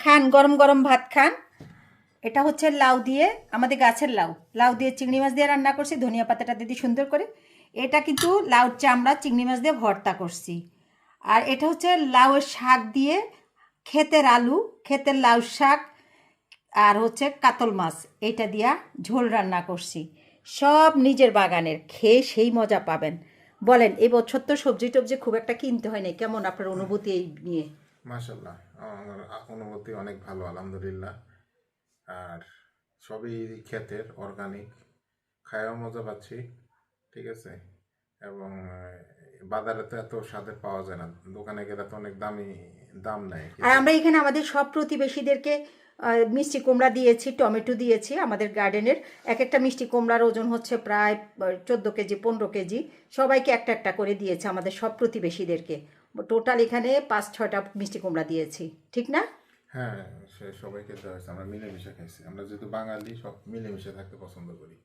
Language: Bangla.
খান, গরম গরম ভাত খান। এটা হচ্ছে লাউ দিয়ে, আমাদের গাছের লাউ। লাউ দিয়ে চিংড়ি মাছ দিয়ে রান্না করছি, ধনিয়া পাতাটা দিদি সুন্দর করে। এটা কিন্তু লাউ চামড়া, চিংড়ি মাছ দিয়ে ভর্তা করছি। আর এটা হচ্ছে লাউয়ের শাক দিয়ে ক্ষেতের আলু, ক্ষেতের লাউ শাক, আর হচ্ছে কাতল মাছ। এইটা দিয়া ঝোল রান্না করছি। সব নিজের বাগানের, খেয়ে সেই মজা পাবেন। বলেন এই বছর তো সবজি টবজি খুব একটা কিনতে হয় না কেমন আপনার অনুভূতি এই নিয়ে? মাশাল্লাহ আমার অনুভূতি অনেক ভালো আলহামদুলিল্লাহ। আর সবই ক্ষেতের অর্গানিক খায়াও মজা পাচ্ছি ঠিক আছে? এবং বাজারে তো এত স্বাদের পাওয়া যায় না দোকানে গেলে তো অনেক দামি দাম নেয় আর আমরা এখানে আমাদের সব প্রতিবেশীদেরকে মিষ্টি কুমড়া দিয়েছি, টমেটো দিয়েছি, আমাদের গার্ডেনের এক একটা মিষ্টি কুমড়ার ওজন হচ্ছে প্রায় চোদ্দ কেজি, পনেরো কেজি। সবাইকে একটা একটা করে দিয়েছে আমাদের সব প্রতিবেশীদেরকে। টোটাল এখানে পাঁচ, ছয়টা মিষ্টি কুমড়া দিয়েছি। ঠিক না? হ্যাঁ সবাইকে দেওয়া হয়েছে। আমরা মিলেমিশে খাইছি। আমরা যেহেতু বাঙালি, সব মিলেমিশে থাকতে পছন্দ করি।